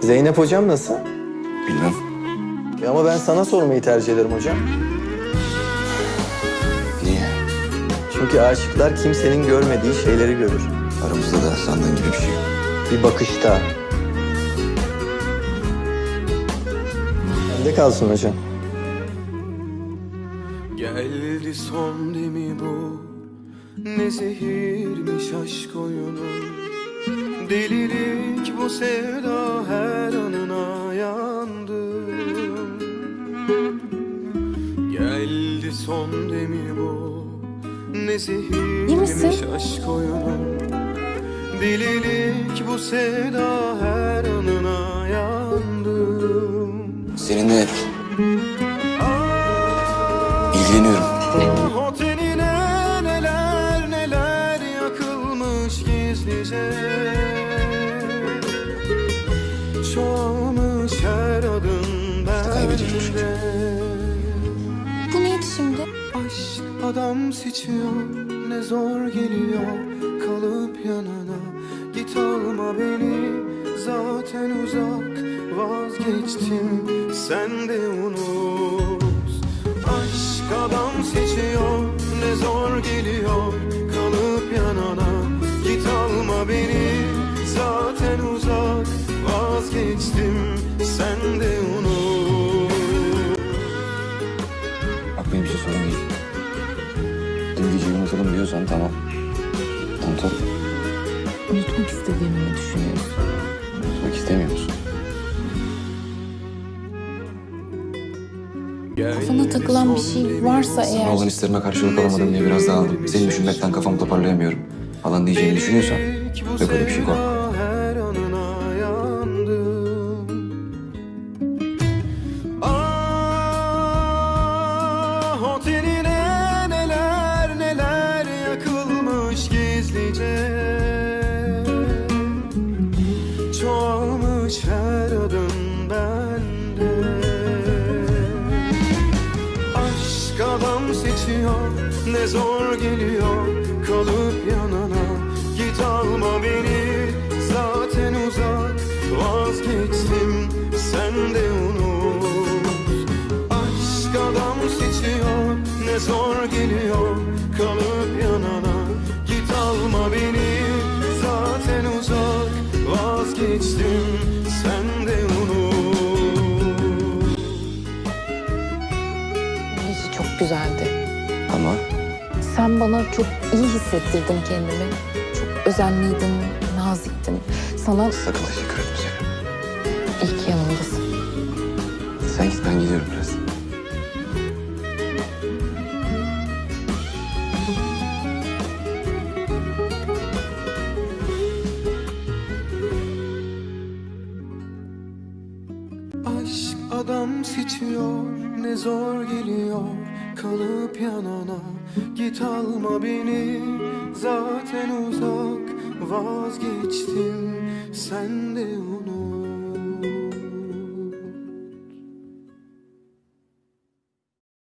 Zeynep hocam nasıl? Bilmem. Ya ama ben sana sormayı tercih ederim hocam. Niye? Çünkü aşıklar kimsenin görmediği şeyleri görür. Aramızda da sandığın gibi bir şey yok. Bir bakışta. Bende kalsın hocam. Geldi son demi bu Ne zehirmiş aşk oyunu Delilik bu sevda her anına yandım Geldi son demi bu Ne zehirmiş aşk oyunu. Delilik bu sevda her anına yandım Seninle ilgileniyorum. Her adım Bu neydi şimdi? Aşk adam seçiyor ne zor geliyor. Kalıp yanına Git alma beni. Zaten uzak vazgeçtim sen de unut. Aşk adam seçiyor ne zor geliyor. Kalıp yanına Git alma beni benim için sorun değil. Dün geceyi unutalım diyorsan tamam. Unutalım. Unutmak istediğimi mi düşünüyorsun? Unutmak istemiyor musun? Kafana takılan bir şey varsa Sana eğer... olan hislerime karşılık alamadım diye biraz dağıldım. Seni düşünmekten kafamı toparlayamıyorum. Falan diyeceğini düşünüyorsan yok öyle bir şey korkma. Her adım bende. Aşk adam seçiyor ne zor geliyor. Kalıp yanına Git alma beni. Zaten uzak vazgeçtim sen de unut. Aşk adam seçiyor ne zor geliyor. Kalıp yanına Git alma beni. Zaten uzak vazgeçtim çok güzeldi. Ama Sen bana çok iyi hissettirdin kendimi. Çok özenliydin, naziktin. Sana sakın teşekkür etme Zeynep. iyi ki yanımdasın. Sen git ben gidiyorum biraz. Aşk adam seçiyor ne zor geliyor. Kalıp yanana Git alma beni. Zaten uzak vazgeçtim sen de unut